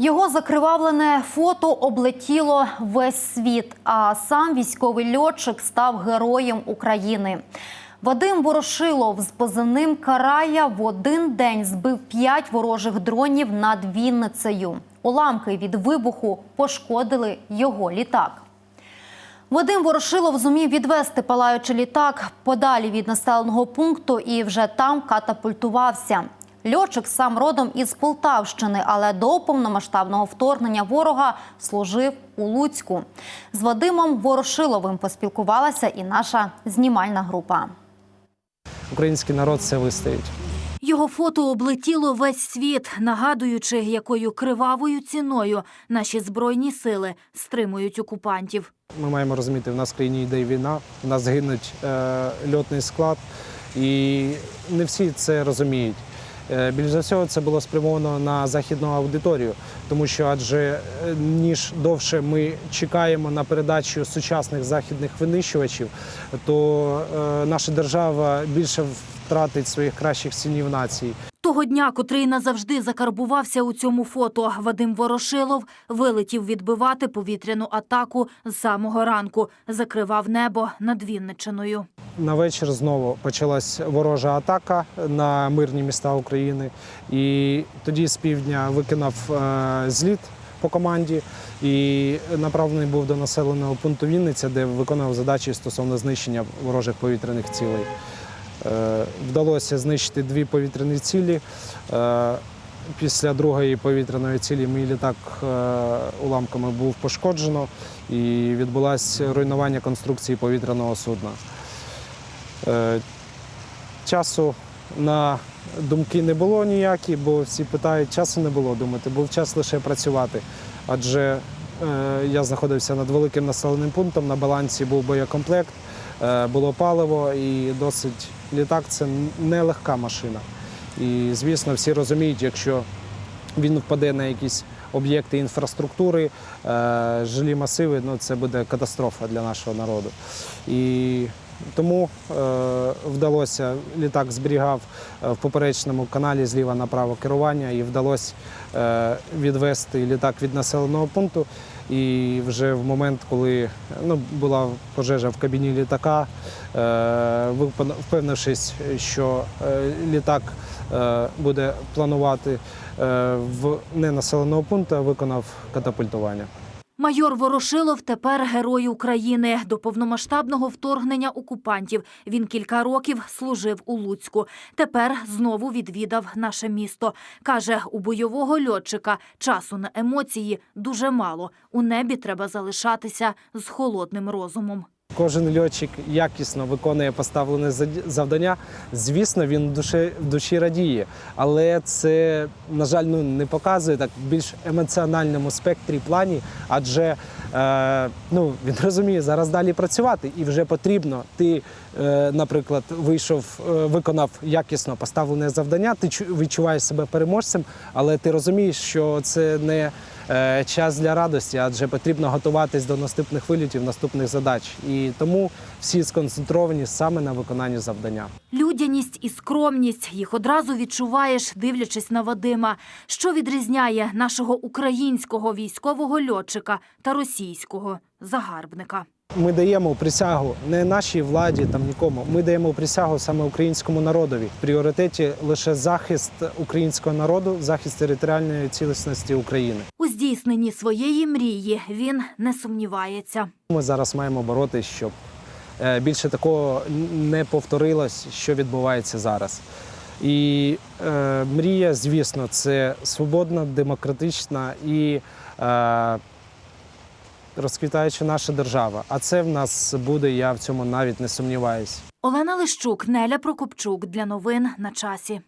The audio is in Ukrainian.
Його закривавлене фото облетіло весь світ. А сам військовий льотчик став героєм України. Вадим Ворошилов з позивним Карая в один день збив п'ять ворожих дронів над Вінницею. Уламки від вибуху пошкодили його літак. Вадим Ворошилов зумів відвести палаючий літак подалі від населеного пункту і вже там катапультувався. Льотчик сам родом із Полтавщини, але до повномасштабного вторгнення ворога служив у Луцьку. З Вадимом Ворошиловим поспілкувалася і наша знімальна група. Український народ це вистоїть. Його фото облетіло весь світ, нагадуючи, якою кривавою ціною наші збройні сили стримують окупантів. Ми маємо розуміти, в нас в країні йде війна, в нас гинуть е, льотний склад, і не всі це розуміють. Е, більш за всього, це було спрямовано на західну аудиторію, тому що адже е, ніж довше ми чекаємо на передачу сучасних західних винищувачів, то е, наша держава більше втратить своїх кращих синів націй. Того дня, котрий назавжди закарбувався у цьому фото, Вадим Ворошилов вилетів відбивати повітряну атаку з самого ранку, закривав небо над Вінничиною. На вечір знову почалась ворожа атака на мирні міста України. І тоді з півдня виконав е, зліт по команді і направлений був до населеного пункту Вінниця, де виконував задачі стосовно знищення ворожих повітряних цілей. Е, Вдалося знищити дві повітряні цілі. Е, Після другої повітряної цілі мій літак уламками був пошкоджено і відбулося руйнування конструкції повітряного судна. Е, Часу на думки не було ніякі, бо всі питають, часу не було думати, був час лише працювати. Адже е, я знаходився над великим населеним пунктом, на балансі був боєкомплект, е, було паливо і досить літак це не легка машина. І, звісно, всі розуміють, якщо він впаде на якісь об'єкти інфраструктури, жилі масиви, ну це буде катастрофа для нашого народу. І тому е, вдалося, літак зберігав е, в поперечному каналі зліва направо керування і вдалося е, відвести літак від населеного пункту. І вже в момент, коли ну, була пожежа в кабіні літака, е, впевнившись, що е, літак е, буде планувати е, в ненаселеного пункту, виконав катапультування. Майор Ворошилов тепер герой України. До повномасштабного вторгнення окупантів він кілька років служив у Луцьку. Тепер знову відвідав наше місто. Каже, у бойового льотчика часу на емоції дуже мало. У небі треба залишатися з холодним розумом. Кожен льотчик якісно виконує поставлене завдання. Звісно, він в душі, в душі радіє, але це, на жаль, ну, не показує так в більш емоціональному спектрі плані, адже е, ну, він розуміє, зараз далі працювати і вже потрібно. Ти, е, наприклад, вийшов, е, виконав якісно поставлене завдання, ти відчуваєш себе переможцем, але ти розумієш, що це не час для радості, адже потрібно готуватись до наступних вилітів, наступних задач. І тому всі сконцентровані саме на виконанні завдання. Людяність і скромність їх одразу відчуваєш, дивлячись на Вадима. Що відрізняє нашого українського військового льотчика та російського загарбника? Ми даємо присягу не нашій владі, там нікому. Ми даємо присягу саме українському народові. В пріоритеті лише захист українського народу, захист територіальної цілісності України. У здійсненні своєї мрії він не сумнівається. Ми зараз маємо боротися, щоб е, більше такого не повторилось, що відбувається зараз. І е, мрія, звісно, це свободна, демократична і е, розквітаюча наша держава. А це в нас буде, я в цьому навіть не сумніваюся. Олена Лищук, Неля Прокопчук для новин на часі.